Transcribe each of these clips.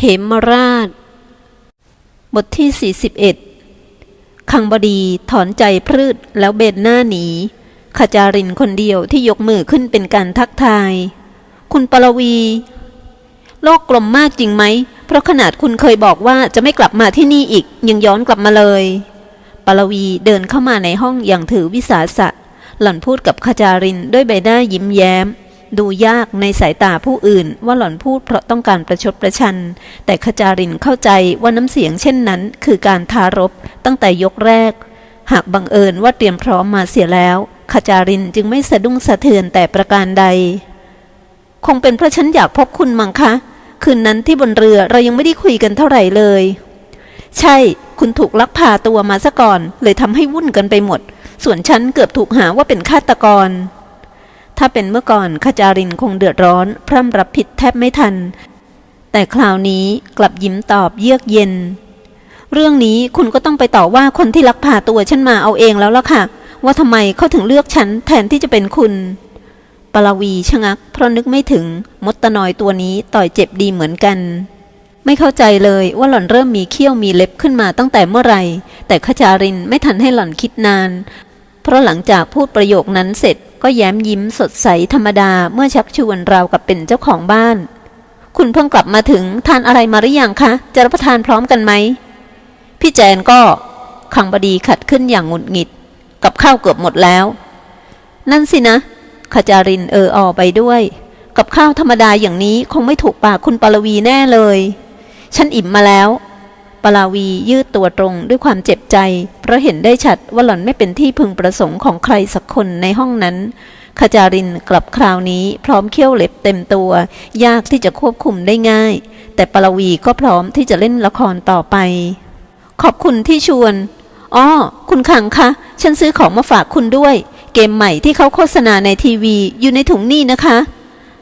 เหมราช บทที่ 41 คังบดีถอนใจพรืดแล้วเบนหน้าหนีขจารินคนเดียวที่ยกมือขึ้นเป็นการทักทาย คุณปรวี โลกกลมมากจริงไหม เพราะขนาดคุณเคยบอกว่าจะไม่กลับมาที่นี่อีก ยังย้อนกลับมาเลย ปรวีเดินเข้ามาในห้องอย่างถือวิสาสะ หล่อนพูดกับขจารินด้วยใบหน้ายิ้มแย้ม ดูยากในสายตาผู้อื่นว่าหล่อนพูดเพราะต้องการประชดประชัน แต่ขจารินเข้าใจว่าน้ำเสียงเช่นนั้น คือการทารบตั้งแต่ยกแรก หากบังเอิญว่าเตรียมพร้อมมาเสียแล้ว ขจารินจึงไม่สะดุ้งสะเทือนแต่ประการใด คงเป็นเพราะฉันอยากพบคุณมั้งคะ คืนนั้นที่บนเรือเรายังไม่ได้คุยกันเท่าไหร่เลย ใช่ คุณถูกลักพาตัวมาซะก่อน เลยทำให้วุ่นกันไปหมด ส่วนฉันเกือบถูกหาว่าเป็นฆาตกร ถ้าเป็นเมื่อก่อนขจารินคงเดือดร้อน พร่ำรับผิดแทบไม่ทัน แต่คราวนี้กลับยิ้มตอบเยือกเย็น เรื่องนี้คุณก็ต้องไปต่อว่าคนที่ลักพาตัวฉันมาเอาเองแล้วล่ะค่ะ ว่าทำไมเขาถึงเลือกฉันแทนที่จะเป็นคุณปลวีชะงัก เพราะนึกไม่ถึงมดตะนอยตัวนี้ต่อยเจ็บดีเหมือนกัน ไม่เข้าใจเลยว่าหล่อนเริ่มมีเขี้ยวมีเล็บขึ้นมาตั้งแต่เมื่อไหร่ แต่ขจารินไม่ทันให้หล่อนคิดนาน เพราะหลังจากพูดประโยคนั้นเสร็จ ก็แย้มยิ้มสดใสธรรมดาเมื่อชักชวนเรากับเป็นเจ้าของบ้าน คุณเพิ่งกลับมาถึงทานอะไรมาหรือยังคะ จะรับประทานพร้อมกันไหม พี่แจนก็ขังบดีขัดขึ้นอย่างหงุดหงิด กับข้าวเกือบหมดแล้ว นั่นสินะขจารินเอออไปด้วย กับข้าวธรรมดาอย่างนี้คงไม่ถูกปากคุณปลวีแน่เลย ฉันอิ่มมาแล้ว ปลาวียืดตัวตรงด้วยความเจ็บใจ เพราะเห็นได้ชัดว่าหล่อนไม่เป็นที่พึงประสงค์ของใครสักคนในห้องนั้นขจารินกลับคราวนี้พร้อมเขี้ยวเล็บเต็มตัว ยากที่จะควบคุมได้ง่าย แต่ปลาวีก็พร้อมที่จะเล่นละครต่อไป ขอบคุณที่ชวนอ๋อคุณขังคะ ฉันซื้อของมาฝากคุณด้วย เกมใหม่ที่เขาโฆษณาในทีวีอยู่ในถุงนี่นะคะ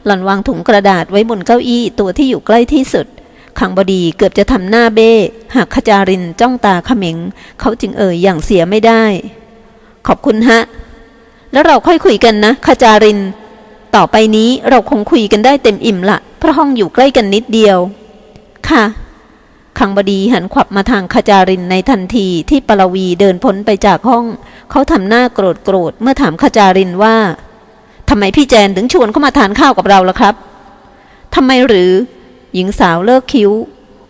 หล่อนวางถุงกระดาษไว้บนเก้าอี้ตัวที่อยู่ใกล้ที่สุด ขังบดีเกือบจะทำหน้าเบ้ หากขจารินจ้องตาเขม็ง เขาจึงเอ่ยอย่างเสียไม่ได้ ขอบคุณฮะ แล้วเราค่อยคุยกันนะขจาริน ต่อไปนี้เราคงคุยกันได้เต็มอิ่มละเพราะห้องอยู่ใกล้กันนิดเดียว ค่ะขังบดีหันขวับมาทางขจารินในทันทีที่ปรวีเดินพ้นไปจากห้อง เขาทำหน้าโกรธโกรธเมื่อถามขจารินว่าทำไมพี่แจนถึงชวนเข้ามาทานข้าวกับเราล่ะครับทำไมหรือ หญิงสาวเลิกคิ้ว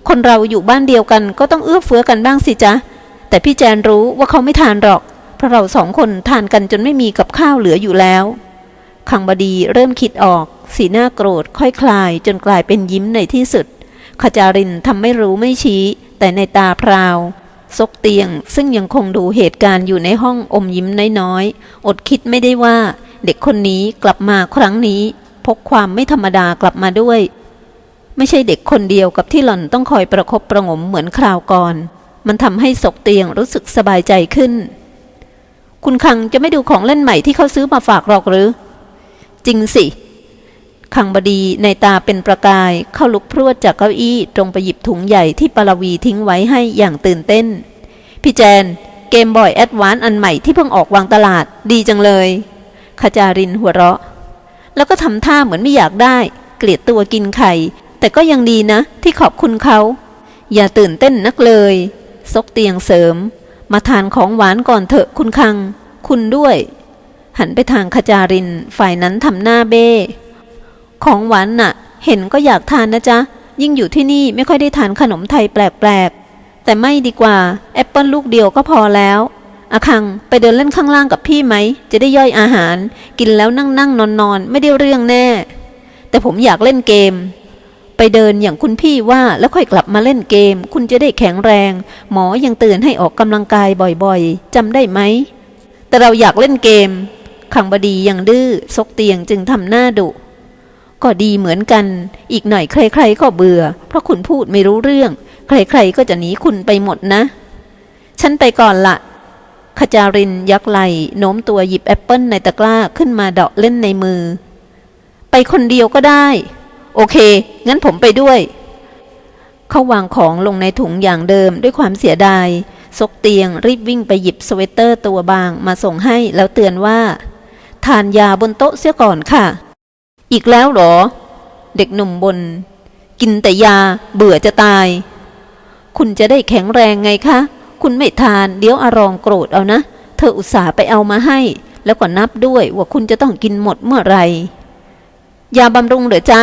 คนเราอยู่บ้านเดียวกันก็ต้องเอื้อเฟื้อกันบ้างสิจ๊ะ แต่พี่แจนรู้ว่าเขาไม่ทานหรอก เพราะเราสองคนทานกันจนไม่มีกับข้าวเหลืออยู่แล้วขังบดีเริ่มคิดออก สีหน้าโกรธค่อยคลาย จนกลายเป็นยิ้มในที่สุด ขจารินทำไม่รู้ไม่ชี้ แต่ในตาพราว ซกเตียงซึ่งยังคงดูเหตุการณ์อยู่ในห้องอมยิ้มน้อยๆ อดคิดไม่ได้ว่า เด็กคนนี้กลับมาครั้งนี้ พกความไม่ธรรมดากลับมาด้วย ไม่ใช่เด็กคนเดียวกับที่หล่อนต้องคอยประคบประงมเหมือนคราวก่อน มันทำให้ศกเตียงรู้สึกสบายใจขึ้น คุณคังจะไม่ดูของเล่นใหม่ที่เขาซื้อมาฝากหรอกหรือ จริงสิ คังบดีในตาเป็นประกาย เข้าลุกพรวดจากเก้าอี้ตรงไปหยิบถุงใหญ่ที่ปลวีทิ้งไว้ให้อย่างตื่นเต้น พี่แจน เกมบอยแอดวานอันใหม่ที่เพิ่งออกวางตลาดดีจังเลยขจารินหัวเราะ แล้วก็ทำท่าเหมือนไม่อยากได้ เกลียดตัวกินไข่ แต่ก็ยังดีนะ ที่ขอบคุณเขา อย่าตื่นเต้นนักเลย ซกเตียงเสริม มาทานของหวานก่อนเถอะคุณคัง คุณด้วย หันไปทางขจาริน ฝ่ายนั้นทำหน้าเบ้ ของหวานน่ะ เห็นก็อยากทานนะจ๊ะ ยิ่งอยู่ที่นี่ไม่ค่อยได้ทานขนมไทยแปลกๆ แต่ไม่ดีกว่า แอปเปิลลูกเดียวก็พอแล้วอาคังไปเดินเล่นข้างล่างกับพี่ไหม จะได้ย่อยอาหาร กินแล้วนั่งนั่งนอนนอนไม่ได้เรื่องแน่ แต่ผมอยากเล่นเกม ไปเดินอย่างคุณพี่ว่าแล้วค่อยกลับมาเล่นเกม คุณจะได้แข็งแรง หมอยังเตือนให้ออกกำลังกายบ่อยๆจำได้ไหม แต่เราอยากเล่นเกม ขังบดียังดื้อซกเตียงจึงทำหน้าดุก็ดีเหมือนกัน อีกหน่อยใครๆก็เบื่อ เพราะคุณพูดไม่รู้เรื่อง ใครๆก็จะหนีคุณไปหมดนะ ฉันไปก่อนละขจารินยักไหลโน้มตัวหยิบแอปเปิลในตะกร้าขึ้นมาเดาะเล่นในมือ ไปคนเดียวก็ได้ โอเค งั้นผมไปด้วย เขาวางของลงในถุงอย่างเดิมด้วยความเสียดาย ซกเตียงรีบวิ่งไปหยิบสเวตเตอร์ตัวบางมาส่งให้แล้วเตือนว่า ทานยาบนโต๊ะเสียก่อนค่ะ อีกแล้วหรอ เด็กหนุ่มบน กินแต่ยาเบื่อจะตาย คุณจะได้แข็งแรงไงคะ คุณไม่ทานเดี๋ยวอารองโกรธเอานะ เธออุตส่าห์ไปเอามาให้ แล้วก็นับด้วยว่าคุณจะต้องกินหมดเมื่อไหร่ยาบำรุงเหรอจ๊ะ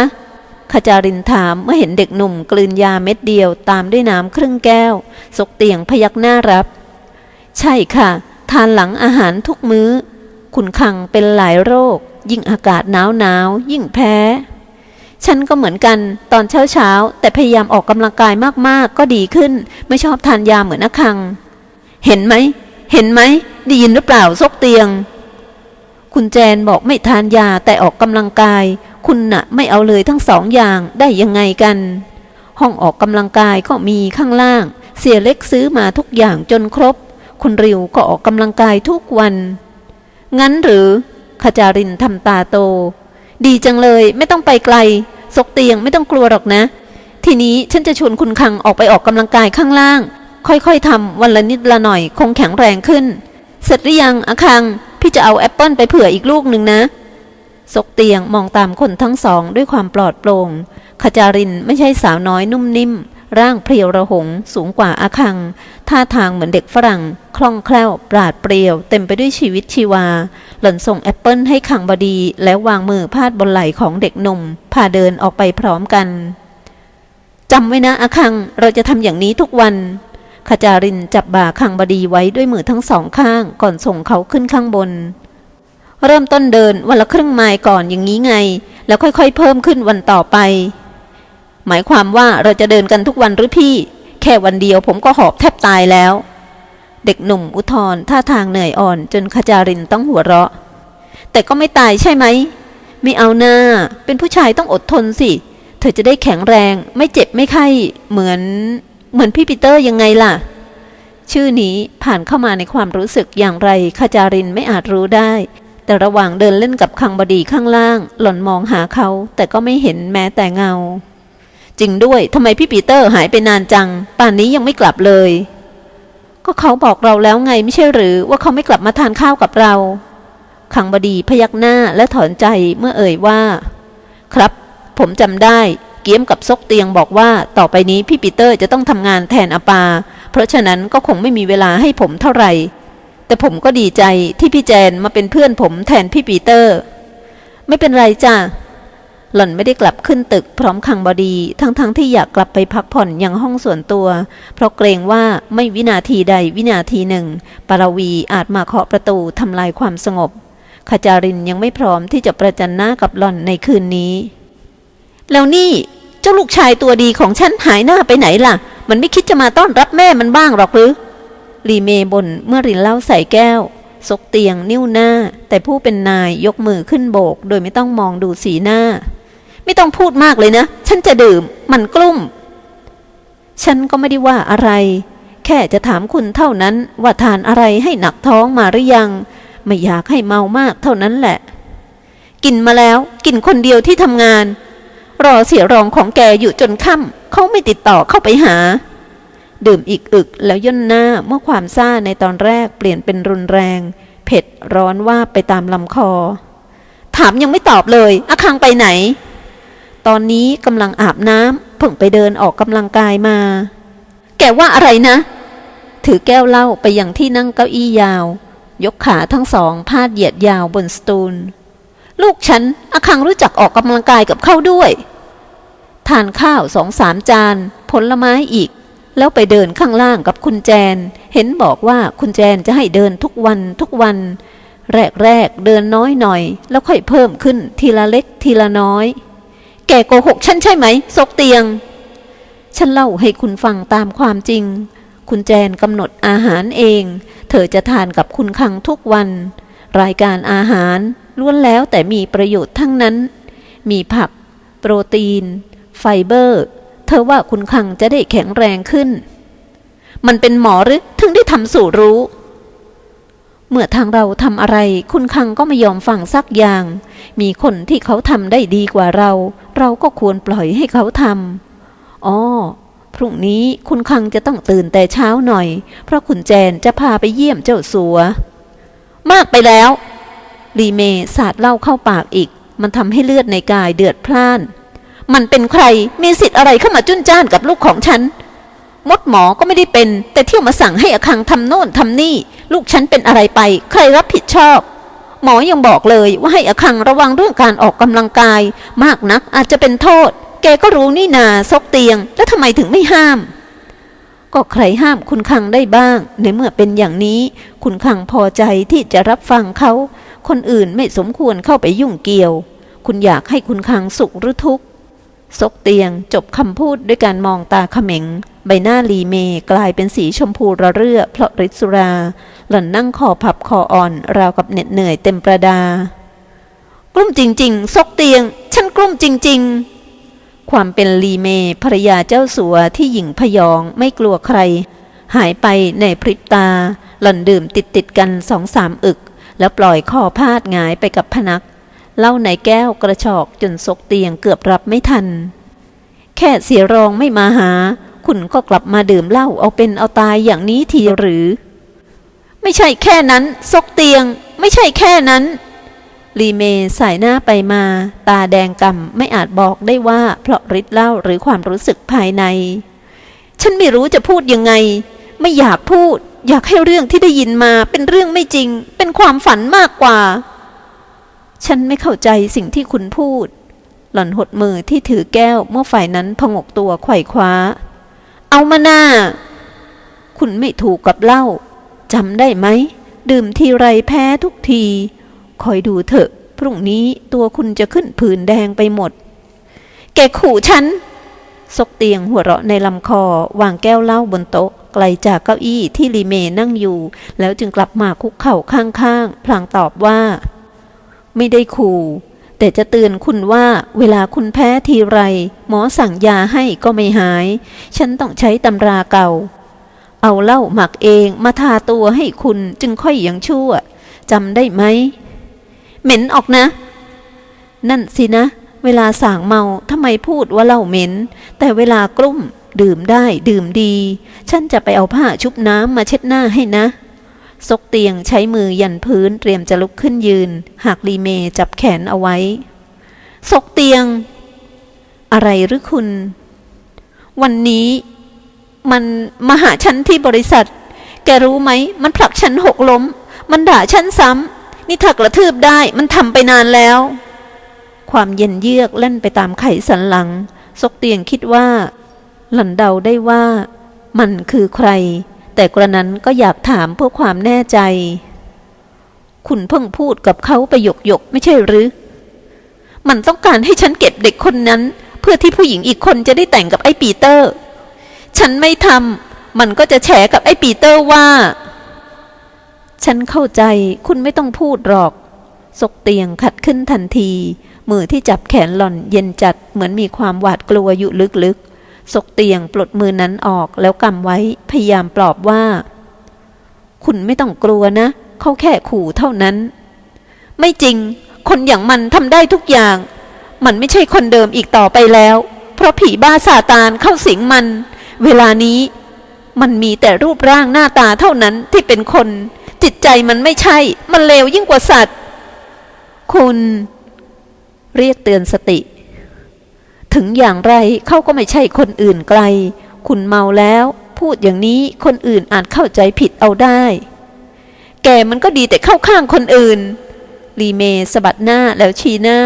ขจารินถามเมื่อเห็นเด็กหนุ่มกลืนยาเม็ดเดียวตามด้วยน้ำครึ่งแก้ว สกเตียงพยักหน้ารับ ใช่ค่ะ ทานหลังอาหารทุกมื้อคุณคังเป็นหลายโรค ยิ่งอากาศหนาวหนาวยิ่งแพ้ ฉันก็เหมือนกันตอนเช้าเช้าแต่พยายามออกกำลังกายมากๆ ก็ดีขึ้น ไม่ชอบทานยาเหมือนอาคัง เห็นไหม เห็นไหมได้ยินหรือเปล่าซกเตียง คุณแจนบอกไม่ทานยาแต่ออกกำลังกาย คุณน่ะไม่เอาเลยทั้งสองอย่างได้ยังไงกัน ห้องออกกำลังกายก็มีข้างล่าง เสียเล็กซื้อมาทุกอย่างจนครบ คุณริวก็ออกกำลังกายทุกวัน งั้นหรือขจารินทำตาโต ดีจังเลยไม่ต้องไปไกลซกเตียงไม่ต้องกลัวหรอกนะ ทีนี้ฉันจะชวนคุณคังออกไปออกกำลังกายข้างล่าง ค่อยๆทำวันละนิดละหน่อยคงแข็งแรงขึ้น เสร็จหรือยังอคัง พี่จะเอาแอปเปิลไปเผื่ออีกลูกหนึ่งนะซกเตียงมองตามคนทั้งสองด้วยความปลอดโปร่งขจารินไม่ใช่สาวน้อยนุ่มนิ่ม ร่างเพรียวระหง สูงกว่าอาคัง ท่าทางเหมือนเด็กฝรั่ง คล่องแคล่ว ปราดเปรียว เต็มไปด้วยชีวิตชีวา หล่อนส่งแอปเปิลให้ขังบดี แล้ววางมือพาดบนไหล่ของเด็กหนุ่ม พาเดินออกไปพร้อมกันจำไว้นะอาคัง เราจะทำอย่างนี้ทุกวัน ขจารินจับบ่าคังบดีไว้ด้วยมือทั้งสองข้าง ก่อนส่งเขาขึ้นข้างบน เริ่มต้นเดินวันละครึ่งไมล์ก่อนอย่างนี้ไง แล้วค่อยๆ เพิ่มขึ้นวันต่อไป หมายความว่าเราจะเดินกันทุกวันหรือพี่ แค่วันเดียวผมก็หอบแทบตายแล้ว เด็กหนุ่มอุทธรท่าทางเหนื่อยอ่อน จนขจารินต้องหัวเราะ แต่ก็ไม่ตายใช่ไหมไม่เอาหน้า เป็นผู้ชายต้องอดทนสิ เธอจะได้แข็งแรง ไม่เจ็บไม่ไข้ เหมือน เหมือนพี่ปีเตอร์ยังไงล่ะ ชื่อนี้ผ่านเข้ามาในความรู้สึกอย่างไรขจารินไม่อาจรู้ได้ แต่ระหว่างเดินเล่นกับคังบดีข้างล่าง หล่อนมองหาเขา แต่ก็ไม่เห็นแม้แต่เงา จริงด้วยทำไมพี่ปีเตอร์หายไปนานจัง ป่านนี้ยังไม่กลับเลย ก็เขาบอกเราแล้วไงไม่ใช่หรือว่าเขาไม่กลับมาทานข้าวกับเราขังบดีพยักหน้าและถอนใจเมื่อเอ่ยว่า ครับ ผมจำได้ เกี้ยมกับซกเตียงบอกว่าต่อไปนี้พี่ปีเตอร์จะต้องทำงานแทนอาปา เพราะฉะนั้นก็คงไม่มีเวลาให้ผมเท่าไหร่ แต่ผมก็ดีใจที่พี่แจนมาเป็นเพื่อนผมแทนพี่ปีเตอร์ ไม่เป็นไรจ้ะหล่อนไม่ได้กลับขึ้นตึกพร้อมคังบอดี ทั้งๆทที่อยากกลับไปพักผ่อนอยังห้องส่วนตัว เพราะเกรงว่าไม่วินาทีใดวินาทีหนึ่ง ปารวีอาจมาเคาะประตูทำลายความสงบขจารินยังไม่พร้อมที่จะประจันหน้ากับหล่อนในคืนนี้ แล้วนี่เจ้าลูกชายตัวดีของฉันหายหน้าไปไหนล่ะ มันไม่คิดจะมาต้อนรับแม่มันบ้างหรอกหรือรีเมย์บนเมื่อรินเหล้าใส่แก้ว ซกเตียงนิ้วหน้า แต่ผู้เป็นนายยกมือขึ้นโบก โดยไม่ต้องมองดูสีหน้า ไม่ต้องพูดมากเลยนะ ฉันจะดื่ม มันกลุ้ม ฉันก็ไม่ได้ว่าอะไร แค่จะถามคุณเท่านั้นว่าทานอะไรให้หนักท้องมาหรือยัง ไม่อยากให้เมามากเท่านั้นแหละ กินมาแล้ว กินคนเดียวที่ทำงาน รอเสียรองของแกอยู่จนค่ำเขาไม่ติดต่อเข้าไปหา ดื่มอีกอึกแล้วย่นหน้าเมื่อความซ่าในตอนแรกเปลี่ยนเป็นรุนแรง เผ็ดร้อนว่าไปตามลำคอ ถามยังไม่ตอบเลยอาคังไปไหน ตอนนี้กำลังอาบน้ำเพิ่งไปเดินออกกำลังกายมา แกว่าอะไรนะ ถือแก้วเหล้าไปยังที่นั่งเก้าอี้ยาว ยกขาทั้งสองพาดเหยียดยาวบนสตูลลูกฉันอาคังรู้จักออกกำลังกายกับเขาด้วย ทานข้าวสองสามจาน ผลไม้อีก แล้วไปเดินข้างล่างกับคุณแจน เห็นบอกว่าคุณแจนจะให้เดินทุกวันทุกวัน แรกๆเดินน้อยหน่อย แล้วค่อยเพิ่มขึ้นทีละเล็กทีละน้อย แกโกหกฉันใช่ไหมซกเตียง ฉันเล่าให้คุณฟังตามความจริง คุณแจนกำหนดอาหารเอง เธอจะทานกับคุณคังทุกวัน รายการอาหารล้วนแล้วแต่มีประโยชน์ทั้งนั้น มีผัก โปรตีน ไฟเบอร์ เธอว่าคุณคังจะได้แข็งแรงขึ้น มันเป็นหมอหรือถึงได้ทำสู่รู้ เมื่อทางเราทำอะไร คุณคังก็ไม่ยอมฟังสักอย่าง มีคนที่เขาทำได้ดีกว่าเรา เราก็ควรปล่อยให้เขาทำอ๋อพรุ่งนี้คุณคังจะต้องตื่นแต่เช้าหน่อย เพราะคุณแจนจะพาไปเยี่ยมเจ้าสัว มากไปแล้ว รีเมสาดเหล้าเข้าปากอีก มันทำให้เลือดในกายเดือดพล่าน มันเป็นใครมีสิทธิ์อะไรเข้ามาจุนจ้านกับลูกของฉัน มดหมอก็ไม่ได้เป็น แต่เที่ยวมาสั่งให้อคังทำโน่นทำนี่ ลูกฉันเป็นอะไรไป ใครรับผิดชอบ หมอยังบอกเลยว่าให้อคังระวังเรื่องการออกกำลังกาย มากนักอาจจะเป็นโทษ แกก็รู้นี่นาซกเตียง แล้วทำไมถึงไม่ห้าม ก็ใครห้ามคุณคังได้บ้าง ในเมื่อเป็นอย่างนี้ คุณคังพอใจที่จะรับฟังเขา คนอื่นไม่สมควรเข้าไปยุ่งเกี่ยว คุณอยากให้คุณคังสุขหรือทุกข์ ซกเตียงจบคำพูดด้วยการมองตาเขม็ง ใบหน้าลีเมกลายเป็นสีชมพูระเรื่อเพราะฤทธิ์สุรา หล่อนนั่งคอพับคออ่อน ราวกับเหน็ดเหนื่อยเต็มประดา กลุ้มจริง ๆ ซกเตียง ฉันกลุ้มจริง ๆ ความเป็นลีเมภรยาเจ้าสัวที่หญิงพยองไม่กลัวใคร หายไปในพริบตา หล่อนดื่มติดติดๆกันสองสามอึก แล้วปล่อยคอพาดงายไปกับพนัก เล้าในแก้วกระชอกจนซกเตียงเกือบรับไม่ทัน แค่เสียรองไม่มาหา คุณก็กลับมาดื่มเหล้าเอาเป็นเอาตายอย่างนี้ทีหรือ ไม่ใช่แค่นั้น ซกเตียง ไม่ใช่แค่นั้น ลีเมสายหน้าไปมา ตาแดงกำไม่อาจบอกได้ว่าเพราะฤทธิ์เหล้าหรือความรู้สึกภายใน ฉันไม่รู้จะพูดยังไง ไม่อยากพูด อยากให้เรื่องที่ได้ยินมาเป็นเรื่องไม่จริง เป็นความฝันมากกว่า ฉันไม่เข้าใจสิ่งที่คุณพูด หล่อนหดมือที่ถือแก้วเมื่อฝ่ายนั้นพงกตัวไขว่คว้า เอามาหน้า คุณไม่ถูกกับเหล้าจำได้ไหม ดื่มทีไรแพ้ทุกที คอยดูเถอะ พรุ่งนี้ตัวคุณจะขึ้นผื่นแดงไปหมด แกขู่ฉัน ซกเตียงหัวเราะในลำคอ วางแก้วเหล้าบนโต๊ะไกลจากเก้าอี้ที่ลีเมนั่งอยู่ แล้วจึงกลับมาคุกเข่าข้างๆ พลางตอบว่า ไม่ได้ขู่แต่จะเตือนคุณว่าเวลาคุณแพ้ทีไร หมอสั่งยาให้ก็ไม่หาย ฉันต้องใช้ตำราเก่า เอาเหล้าหมักเองมาทาตัวให้คุณจึงค่อยยังชั่วจำได้ไหม เหม็นออกนะ นั่นสินะ เวลาส่างเมาทำไมพูดว่าเหล้าเหม็น แต่เวลากลุ้มดื่มได้ดื่มดี ฉันจะไปเอาผ้าชุบน้ำมาเช็ดหน้าให้นะ ซกเตียงใช้มือยันพื้นเตรียมจะลุกขึ้นยืน หากลีเมจับแขนเอาไว้ ซกเตียง อะไรหรือคุณ วันนี้ มันมาหาฉันที่บริษัท แกรู้ไหม มันผลักฉันหกล้ม มันด่าฉันซ้ำนี่ถ้ากระทืบได้ มันทำไปนานแล้ว ความเย็นเยือกเล่นไปตามไขสันหลัง ซกเตียงคิดว่า หล่อนเดาได้ว่า มันคือใคร แต่กระนั้นก็อยากถามเพื่อความแน่ใจ คุณเพิ่งพูดกับเขาไปหยกหยกๆไม่ใช่หรือ มันต้องการให้ฉันเก็บเด็กคนนั้น เพื่อที่ผู้หญิงอีกคนจะได้แต่งกับไอ้ปีเตอร์ ฉันไม่ทำมันก็จะแฉกับไอ้ปีเตอร์ว่า ฉันเข้าใจคุณไม่ต้องพูดหรอกซกเตียงขัดขึ้นทันที มือที่จับแขนหล่อนเย็นจัดเหมือนมีความหวาดกลัวอยู่ลึกๆ ซกเตียงปลดมือนั้นออกแล้วกำไว้พยายามปลอบว่า คุณไม่ต้องกลัวนะ เขาแค่ขู่เท่านั้น ไม่จริง คนอย่างมันทำได้ทุกอย่าง มันไม่ใช่คนเดิมอีกต่อไปแล้ว เพราะผีบ้าซาตานเข้าสิงมัน เวลานี้ มันมีแต่รูปร่างหน้าตาเท่านั้นที่เป็นคน จิตใจมันไม่ใช่ มันเลวยิ่งกว่าสัตว์ คุณ เรียกเตือนสติ ถึงอย่างไรเขาก็ไม่ใช่คนอื่นไกล คุณเมาแล้ว พูดอย่างนี้คนอื่นอาจเข้าใจผิดเอาได้ แกมันก็ดีแต่เข้าข้างคนอื่นลีเมสะบัดหน้าแล้วชี้หน้า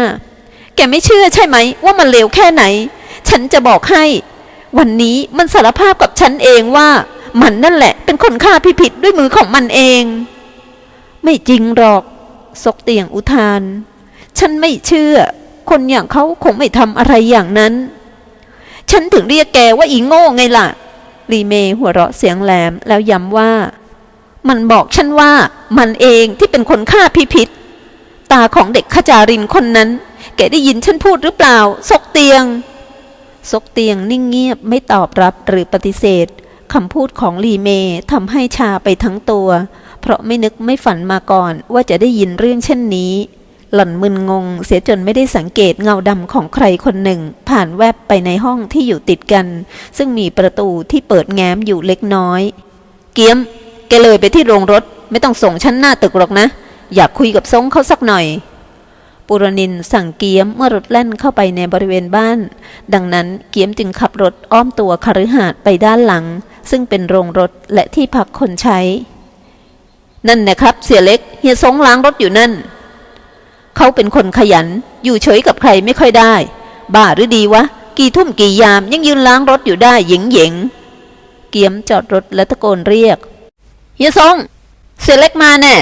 แกไม่เชื่อใช่ไหม ว่ามันเลวแค่ไหน ฉันจะบอกให้ วันนี้มันสารภาพกับฉันเองว่า มันนั่นแหละเป็นคนฆ่าพี่ผิดด้วยมือของมันเอง ไม่จริงหรอก ซกเตียงอุทาน ฉันไม่เชื่อ คนอย่างเขาคงไม่ทำอะไรอย่างนั้น ฉันถึงเรียกแกว่าอีโง่ไงล่ะลีเมหัวเราะเสียงแหลมแล้วย้ำว่า มันบอกฉันว่ามันเองที่เป็นคนฆ่าพี่พิษตาของเด็กขจารินคนนั้น แกได้ยินฉันพูดหรือเปล่า ซกเตียง ซกเตียงนิ่งเงียบไม่ตอบรับหรือปฏิเสธคำพูดของลีเมทำให้ชาไปทั้งตัว เพราะไม่นึกไม่ฝันมาก่อนว่าจะได้ยินเรื่องเช่นนี้ หล่อนมึนงงเสียจนไม่ได้สังเกตเงาดำของใครคนหนึ่ง ผ่านแวบไปในห้องที่อยู่ติดกัน ซึ่งมีประตูที่เปิดแง้มอยู่เล็กน้อย เกียม แกเลยไปที่โรงรถ ไม่ต้องส่งฉันหน้าตึกหรอกนะ อยากคุยกับซงเขาสักหน่อยปุรนินสั่งเกียมเมื่อรถแล่นเข้าไปในบริเวณบ้าน ดังนั้นเกียมจึงขับรถอ้อมตัวคฤหาสน์ไปด้านหลัง ซึ่งเป็นโรงรถและที่พักคนใช้ นั่นนะครับ เสียเล็กเฮียสงล้างรถอยู่นั่น เขาเป็นคนขยัน อยู่เฉยกับใครไม่ค่อยได้ บ้าหรือดีวะ กี่ทุ่มกี่ยามยังยืนล้างรถอยู่ได้หยิงหยิงเกียมจอดรถและตะโกนเรียกเฮียสงเสียเล็กมาแน่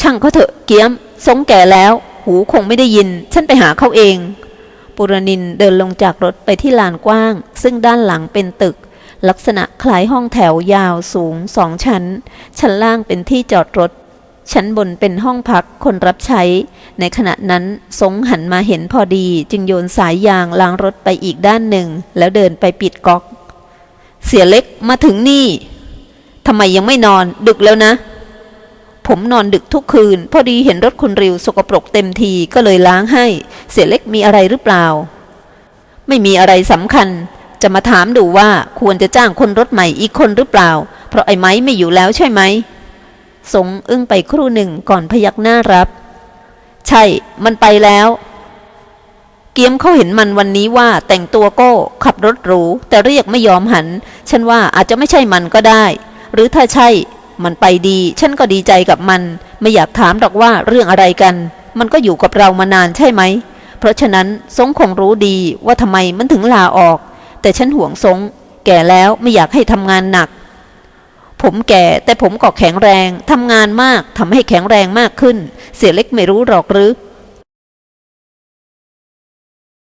ช่างเขาเถอะเกียมสงแก่แล้ว หูคงไม่ได้ยิน ฉันไปหาเขาเองปุรนินเดินลงจากรถไปที่ลานกว้าง ซึ่งด้านหลังเป็นตึก ลักษณะคล้ายห้องแถวยาวสูงสองชั้น ชั้นล่างเป็นที่จอดรถ ชั้นบนเป็นห้องพักคนรับใช้ ในขณะนั้นสงหันมาเห็นพอดีจึงโยนสายยางล้างรถไปอีกด้านหนึ่ง แล้วเดินไปปิดก๊อก เสียเล็กมาถึงนี่ทำไมยังไม่นอนดึกแล้วนะ ผมนอนดึกทุกคืน พอดีเห็นรถคุณริวสกปรกเต็มทีก็เลยล้างให้ เสียเล็กมีอะไรหรือเปล่า ไม่มีอะไรสำคัญ จะมาถามดูว่าควรจะจ้างคนรถใหม่อีกคนหรือเปล่า เพราะไอ้ไม้ไม่อยู่แล้วใช่ไหม สงอึ้งไปครู่หนึ่งก่อนพยักหน้ารับ ใช่ มันไปแล้ว เกียมเขาเห็นมันวันนี้ว่าแต่งตัวโก้ขับรถหรูแต่เรียกไม่ยอมหัน ฉันว่าอาจจะไม่ใช่มันก็ได้ หรือถ้าใช่ มันไปดี ฉันก็ดีใจกับมัน ไม่อยากถามหรอกว่าเรื่องอะไรกัน มันก็อยู่กับเรามานานใช่ไหม เพราะฉะนั้นสงคงรู้ดีว่าทำไมมันถึงลาออก แต่ฉันห่วงสงแก่แล้วไม่อยากให้ทำงานหนัก ผมแก่แต่ผมก็แข็งแรงทำงานมากทำให้แข็งแรงมากขึ้น เสียเล็กไม่รู้หรอกหรือ